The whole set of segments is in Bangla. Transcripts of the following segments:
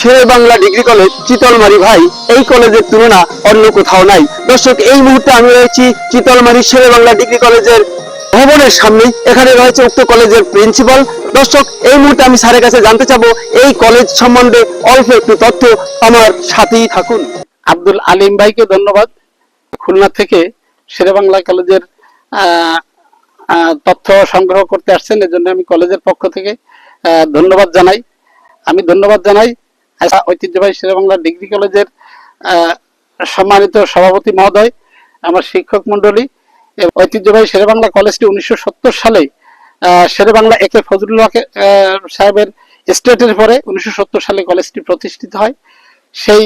শেরে বাংলা ডিগ্রি কলেজ চিতলমারি ভাই, এই কলেজের তুলনা অন্য কোথাও নাই। দর্শক, এই মুহূর্তে আমি রয়েছি চিতলমারি শেরে বাংলা ডিগ্রি কলেজের ভবনের সামনে এখানে রয়েছে উক্ত কলেজের প্রিন্সিপাল। দর্শক, এই মুহূর্তে আমি স্যারের কাছে জানতে চাবো, এই কলেজ সম্বন্ধে অল্প একটু তথ্য আমার সাথেই থাকুন। আব্দুল আলিম ভাইকে ধন্যবাদ। খুলনা থেকে শেরেবাংলা কলেজের তথ্য সংগ্রহ করতে আসছেন। এজন্য আমি কলেজের পক্ষ থেকে ধন্যবাদ জানাই। আমি ধন্যবাদ জানাই ঐতিহ্যবাহী শেরেবাংলা ডিগ্রি কলেজের সম্মানিত সভাপতি মহোদয়, আমার শিক্ষক মন্ডলী ঐতিহ্যবাহী শেরেবাংলা কলেজটি উনিশশো সত্তর সালে শেরেবাংলা এ কে ফজলুল্লাহ সাহেবের স্টেটের পরে উনিশশো সত্তর সালে কলেজটি প্রতিষ্ঠিত হয়। সেই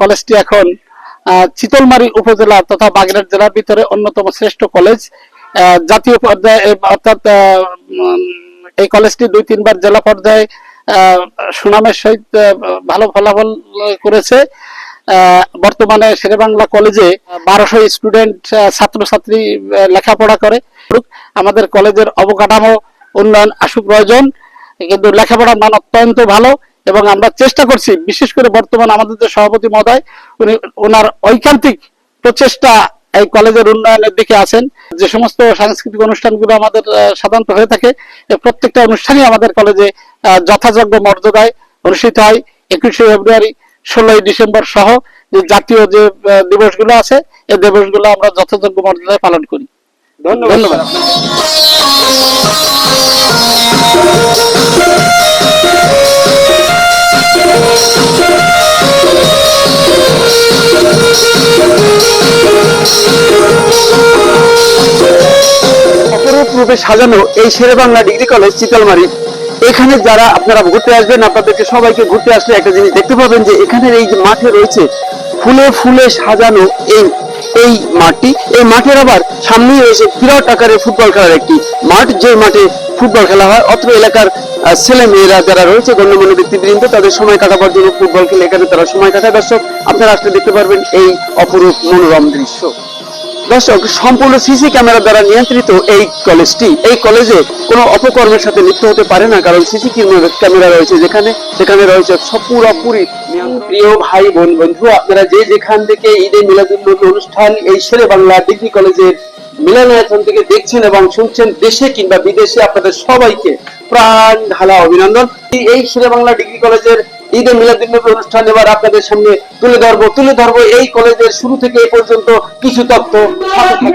কলেজটি এখন চিতলমারি উপজেলা তথা বাগেরহাট জেলার ভিতরে অন্যতম শ্রেষ্ঠ কলেজ। জাতীয় পর্যায়ে অর্থাৎ এই কলেজটি দুই তিনবার জেলা পর্যায়ে সুনামের সহিত ভালো ফলাফল করেছে। বর্তমানে শেরেবাংলা কলেজে বারোশো স্টুডেন্ট ছাত্রছাত্রী লেখাপড়া করে। আমাদের কলেজের অবকাঠামো উন্নয়ন আসুক প্রয়োজন, কিন্তু লেখাপড়ার মান অত্যন্ত ভালো এবং আমরা চেষ্টা করছি, বিশেষ করে বর্তমান আমাদের যে সভাপতি মহোদয়, উনি, ওনার ঐকান্তিক প্রচেষ্টা এই কলেজের উন্নয়নের দিকে আছেন। যে সমস্ত সাংস্কৃতিক অনুষ্ঠানগুলো আমাদের সাধারণত হয়ে থাকে প্রত্যেকটা অনুষ্ঠানই আমাদের কলেজে যথাযোগ্য মর্যাদায় অনুষ্ঠিত হয়। একুশে ফেব্রুয়ারি ষোলোই ডিসেম্বর সহ যে জাতীয় যে দিবসগুলো আছে এই দিবসগুলো আমরা যথাযোগ্য মর্যাদায় পালন করি। ধন্যবাদ। অপরূপ রূপে সাজানো এই শেরে বাংলা ডিগ্রি কলেজ চিতলমারি এখানে যারা আপনারা ঘুরতে আসবেন, আপনাদেরকে সবাইকে ঘুরতে আসলে একটা জিনিস দেখতে পাবেন যে এখানের এই যে মাঠে রয়েছে ফুলে ফুলে সাজানো এই এই মাঠটি। এই মাঠের আবার সামনেই রয়েছে বিরাট আকারের ফুটবল খেলার একটি মাঠ, যে মাঠে ফুটবল খেলা হয়। অত্র এলাকার ছেলে মেয়েরা যারা রয়েছে, গণ্যমান্য ব্যক্তিবৃন্দ, তাদের সময় কাটাবার জন্য ফুটবল খেলে এখানে তারা সময় কাটায়। দর্শক, আপনারা আসলে দেখতে পারবেন এই অপরূপ মনোরম দৃশ্য। দর্শক, সম্পূর্ণ সিসি ক্যামেরা দ্বারা নিয়ন্ত্রিত এই কলেজটি এই কলেজে কোনো অপকর্মের সাথে লিপ্ত হতে পারে না, কারণ সিসি ক্যামেরা রয়েছে যেখানে সেখানে রয়েছে পুরোপুরি প্রিয় ভাই, বোন বন্ধু আপনারা যে যেখান থেকে ঈদে মিলাদুন্নবী অনুষ্ঠান, এই শেরে বাংলা ডিগ্রি কলেজের মিলনায়তন থেকে দেখছেন এবং শুনছেন দেশে কিংবা বিদেশে, আপনাদের সবাইকে প্রাণ ঢালা অভিনন্দন। এই শেরে বাংলা ডিগ্রি কলেজের ঈদে মিলাদুন্নবী অনুষ্ঠান এবার আপনাদের সামনে তুলে ধরবো তুলে ধরবো এই কলেজের শুরু থেকে এ পর্যন্ত কিছু তথ্য। সাথে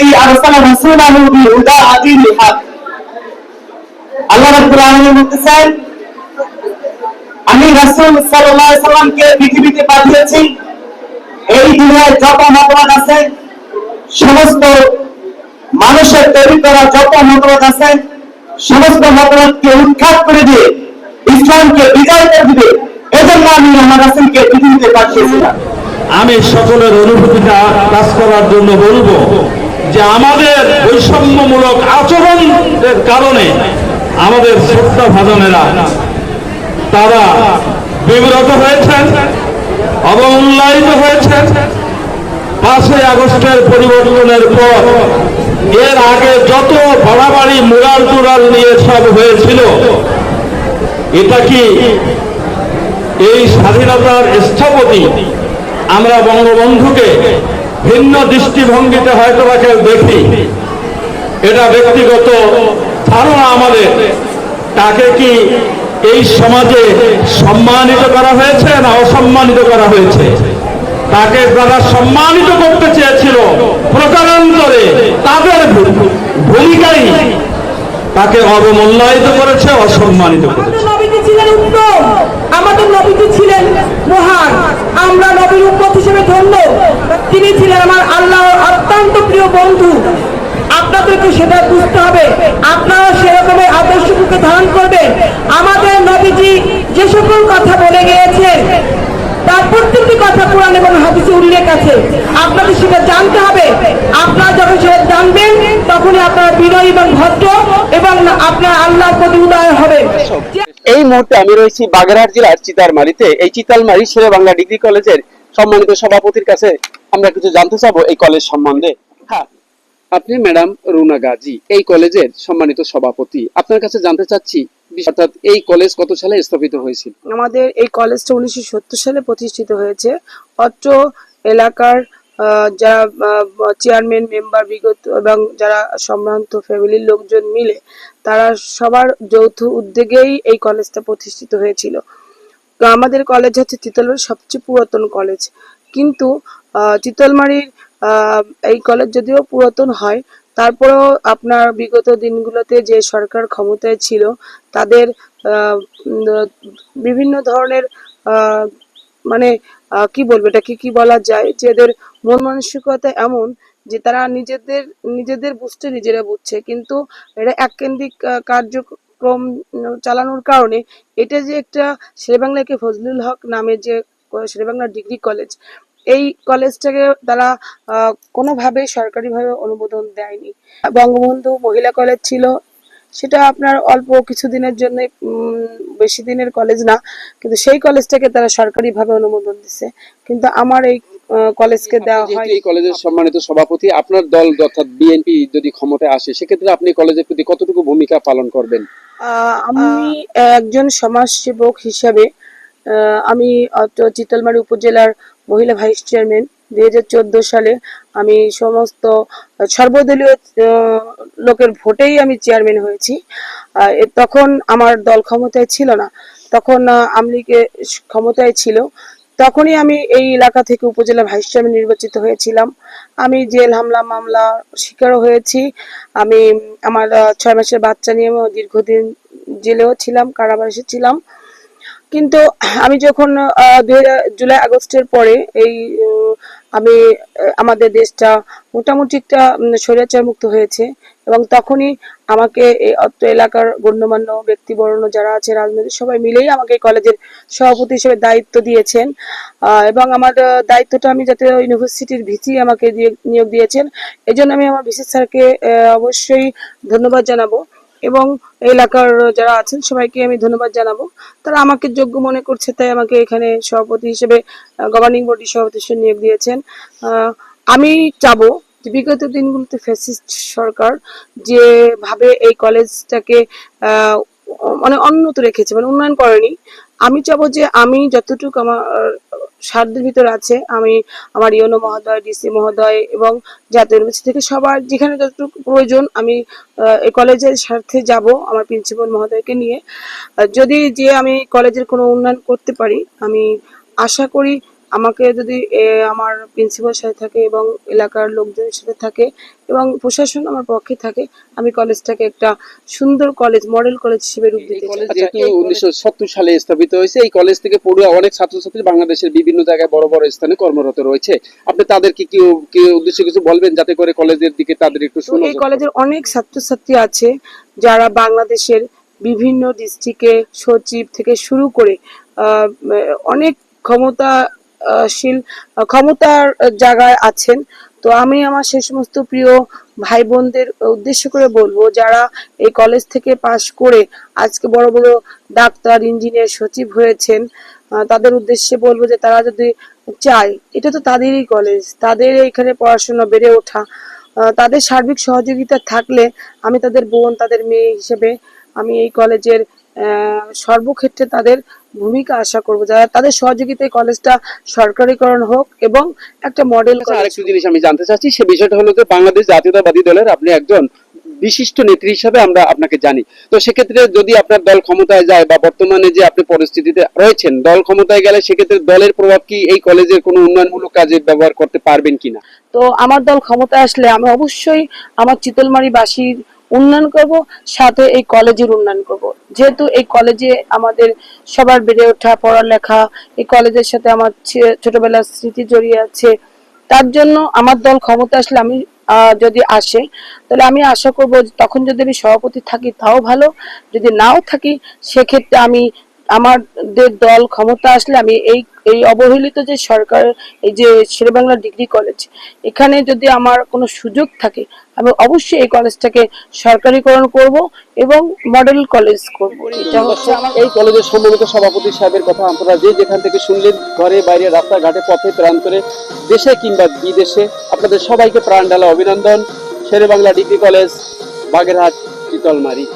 ওয়াল্লাযী আরসালা রাসূলাহু বিহুদা আদিল হক আল্লাহ রাব্বুল আলামিন বলতেছেন, আমি রাসূল সাল্লাল্লাহু আলাইহি সাল্লামকে পৃথিবীতে পাঠিয়েছি, এই দুনিয়ায় যত মতবাদ আছে, সমস্ত মানুষের তৈরি করা যত মতবাদ আছে, সমস্ত মতবাদকে উৎখাত করে দিয়ে, ইসলামকে বিজয় করে দিবে, এজন্য আমি আমার রাসূলকে পৃথিবীতে পাঠিয়েছিলাম। আমি সকলের অনুভূতিটা কাজ করার জন্য বলব। যে আমাদের বৈষম্যমূলক আচরণের কারণে আমাদের শ্রদ্ধা ভাজনেরা তারা বিব্রত হয়েছেন অবমূল্যায়িত হয়েছেন। পাঁচই আগস্টের পরিবর্তনের পর এর আগে যত বাড়াবাড়ি মুরাল টুরাল নিয়ে সব হয়েছিল, এটা কি এই স্বাধীনতার স্থপতি আমরা বঙ্গবন্ধুকে ভিন্ন দৃষ্টিভঙ্গিতে হয়তো বা কেউ দেখি। এটা ব্যক্তিগত ধারণা আমাদের। তাকে কি এই সমাজে সম্মানিত করা হয়েছে না অসম্মানিত করা হয়েছে? তাকে যারা সম্মানিত করতে চেয়েছিল প্রকারান্তরে তাদের ভূমিকাই তাকে অবমূল্যায়িত করেছে, অসম্মানিত করেছে। ছিলেন উত্তম। আমাদের নবীজি ছিলেন মহান। আমরা নবীর উম্মত হিসেবে ধন্য। তিনি ছিলেন আমার আল্লাহর অত্যন্ত প্রিয় বন্ধু। আপনাদেরকে সেটা বুঝতে হবে। আপনারা সেরকমের আদর্শকে ধারণ করবেন। আমাদের নবীজি যে সকল কথা বলে গিয়েছেন, তার প্রত্যেকটি কথা কোরআন এবং হাদিসে উল্লেখ আছে। আপনাদের সেটা জানতে হবে। আপনারা যখন সেটা জানবেন, তখনই আপনার এবং ভদ্র এবং আপনার আল্লাহর প্রতি উদয় হবেন। এই মুহূর্তে আমি রয়েছি বাগেরহাট জেলার চিতারমারিতে এই চিতালমারি শেরে বাংলা ডিগ্রি কলেজের সম্মানিত সভাপতির কাছে আমরা কিছু জানতে চাবো এই কলেজ সম্বন্ধে। হ্যাঁ আপনি ম্যাডাম রুনা গাজী, এই কলেজের সম্মানিত সভাপতি। আপনার কাছে জানতে চাচ্ছি, অর্থাৎ এই কলেজ কত সালে স্থাপিত হয়েছিল? আমাদের এই কলেজটা উনিশশো সত্তর সালে প্রতিষ্ঠিত হয়েছে। অত্র এলাকার যারা চেয়ারম্যান মেম্বার বিগত এবং যারা সম্ভ্রান্ত ফ্যামিলির লোকজন মিলে, তারা সবার যৌথ উদ্যোগেই এই কলেজটা প্রতিষ্ঠিত হয়েছিল। আমাদের কলেজ হচ্ছে চিতলমারির সবচেয়ে পুরাতন কলেজ কিন্তু চিতলমারির এই কলেজ যদিও পুরাতন হয়, তারপরেও আপনার বিগত দিনগুলোতে যে সরকার ক্ষমতায় ছিল, তাদের বিভিন্ন ধরনের মানে কি বলব এটাকে কি বলা যায় যে এদের মন মানসিকতা এমন যে তারা নিজেদের নিজেদের বুঝতে নিজেরা বুঝছে। কিন্তু এটা এককেন্দ্রিক কার্যক্রম চালানোর কারণে এটা যে একটা শেরেবাংলাকে ফজলুল হক নামে যে শেরেবাংলা ডিগ্রি কলেজ এই কলেজটাকে তারা আহ, কোনোভাবেই সরকারিভাবে অনুমোদন দেয়নি। বঙ্গবন্ধু মহিলা কলেজ ছিল সেটা আপনার অল্প কিছুদিনের জন্য বেশি দিনের কলেজ না কিন্তু সেই কলেজটাকে তারা সরকারিভাবে অনুমোদন দিছে। কিন্তু আমার এই কলেজকে দেওয়া হয় এই কলেজের সম্মানিত সভাপতি আপনার দল অর্থাৎ বিএনপি যদি ক্ষমতায় আসে সেক্ষেত্রে আপনি কলেজের প্রতি কতটুকু ভূমিকা পালন করবেন? আমি একজন সমাজসেবক হিসাবে আমি চিতলমারি উপজেলার মহিলা ভাইস চেয়ারম্যান দুই হাজার চোদ্দ সালে আমি সমস্ত, সর্বদলীয় লোকের ভোটেই আমি চেয়ারম্যান হয়েছি। তখন আমার দল ক্ষমতায় ছিল না। তখন আমলিকে ক্ষমতায় ছিল। তখনই আমি এই এলাকা থেকে উপজেলা ভাইস চেয়ারম্যান নির্বাচিত হয়েছিলাম। আমি জেল হামলা মামলা শিকারও হয়েছি। আমি আমার ছয় মাসের বাচ্চা নিয়ে দীর্ঘদিন জেলেও ছিলাম, কারাবাসে ছিলাম। কিন্তু আমি যখন জুলাই আগস্টের পরে এই আমি আমাদের দেশটা মোটামুটি একটা স্বৈরাচার মুক্ত হয়েছে এবং তখনই আমাকে এই অত্র এলাকার গণ্যমান্য ব্যক্তিবর্ণ যারা আছে, রাজনৈতিক সবাই মিলেই আমাকে কলেজের সভাপতি হিসেবে দায়িত্ব দিয়েছেন। এবং আমার দায়িত্বটা আমি যাতে ইউনিভার্সিটির ভিসি আমাকে নিয়োগ দিয়েছেন এই জন্য আমি আমার বিশেষ স্যারকে অবশ্যই ধন্যবাদ জানাব। এবং এলাকার যারা আছেন সবাইকে আমি ধন্যবাদ জানাব। তারা আমাকে যোগ্য মনে করছে, তাই আমাকে এখানে সভাপতি হিসেবে গভর্নিং বডির সভাপতি হিসেবে নিয়োগ দিয়েছেন। আমি চাবো বিগত দিনগুলোতে ফ্যাসিস্ট সরকার যেভাবে এই কলেজটাকে মানে অন্যত রেখেছে মানে উন্নয়ন করেনি আমি চাবো যে আমি যতটুকু আমার সাধ্যের ভিতর আছে, আমি আমার ইয়নো মহোদয়, ডিসি মহোদয় এবং জাতীয় ইউনিভার্সিটি থেকে সবার যেখানে যতটুকু প্রয়োজন, আমি এই কলেজের স্বার্থে যাব আমার প্রিন্সিপাল মহোদয়কে নিয়ে। যদি যে আমি কলেজের কোনো উন্নয়ন করতে পারি, আমি আশা করি আমাকে যদি আমার প্রিন্সিপাল সাথে থাকে এবং এলাকার লোকজনের সাথে থাকে এবং প্রশাসন আমার পক্ষে থাকে আমি কলেজটাকে একটা সুন্দর কলেজ মডেল কলেজ হিসেবে রূপ দিতে চাই। উনিশশো সত্তর সালে স্থাপিত হয়েছে এই কলেজ থেকে পড়ুয়া অনেক ছাত্রছাত্রী বাংলাদেশের বিভিন্ন জায়গায় বড় বড় স্থানে কর্মরত রয়েছে। আপনি তাদেরকে কি কি উদ্দেশ্যে কিছু বলবেন যাতে করে কলেজের দিকে তাদের একটু শুনুন এই কলেজের অনেক ছাত্রছাত্রী আছে যারা বাংলাদেশের বিভিন্ন ডিস্ট্রিক্টে সচিব থেকে শুরু করে আহ, অনেক ক্ষমতাশীল ক্ষমতার জায়গায় আছেন। তো আমি আমার সেই সমস্ত প্রিয় ভাই বোনদের উদ্দেশ্য করে বলব, যারা এই কলেজ থেকে পাশ করে আজকে বড় বড় ডাক্তার ইঞ্জিনিয়ার সচিব হয়েছেন তাদের উদ্দেশ্যে বলব যে তারা যদি চায়, এটা তো তাদেরই কলেজ তাদের এখানে পড়াশোনা বেড়ে ওঠা তাদের সার্বিক সহযোগিতা থাকলে আমি তাদের বোন, তাদের মেয়ে হিসেবে আমি এই কলেজের সর্বক্ষেত্রে তাদের ভূমিকা আশা করব। যারা তাদের সহযোগিতায় কলেজটা সরকারিকরণ হোক এবং একটা মডেল আচ্ছা, আরেকটু জিনিস আমি জানতে চাচ্ছি সে বিষয়টা হলো যে বাংলাদেশ জাতীয়তাবাদী দলের আপনি একজন বিশিষ্ট নেত্রী হিসাবে আমরা আপনাকে জানি। তো সেক্ষেত্রে যদি আপনার দল ক্ষমতায় যায় বা বর্তমানে যে আপনি পরিস্থিতিতে রয়েছেন দল ক্ষমতায় গেলে সেক্ষেত্রে দলের প্রভাব কি এই কলেজের কোনো উন্নয়নমূলক কাজে ব্যবহার করতে পারবেন কিনা? তো আমার দল ক্ষমতায় আসলে আমি অবশ্যই আমার চিতলমারিবাসীর উন্নয়ন করব, সাথে এই কলেজের উন্নয়ন করব। যেহেতু এই কলেজে আমাদের সবার বেড়ে ওঠা পড়ালেখা, এই কলেজের সাথে আমার ছোটবেলার স্মৃতি জড়িয়ে আছে, তার জন্য আমার দল ক্ষমতা আসলে আমি যদি আসে, তাহলে আমি আশা করব তখন যদি আমি সভাপতি থাকি তাও ভালো, যদি নাও থাকি, সেক্ষেত্রে আমি আমাদের দল ক্ষমতা আসলে আমি এই এই অবহেলিত যে সরকার, এই যে শেরেবাংলা ডিগ্রি কলেজ, এখানে যদি আমার কোনো সুযোগ থাকে, আমি অবশ্যই এই কলেজটাকে সরকারিকরণ করব এবং মডেল কলেজ করব। এটা হচ্ছে আমার এই কলেজের সম্মানিত সভাপতি সাহেবের কথা আপনারা যে যেখান থেকে শুনলেন, ঘরে, বাইরে, রাস্তাঘাটে, পথে, প্রান্তরে, দেশে কিংবা বিদেশে, আপনাদের সবাইকে প্রাণ ঢালা অভিনন্দন। Sher-e Bangla degree college, Bagerhat Shitalmari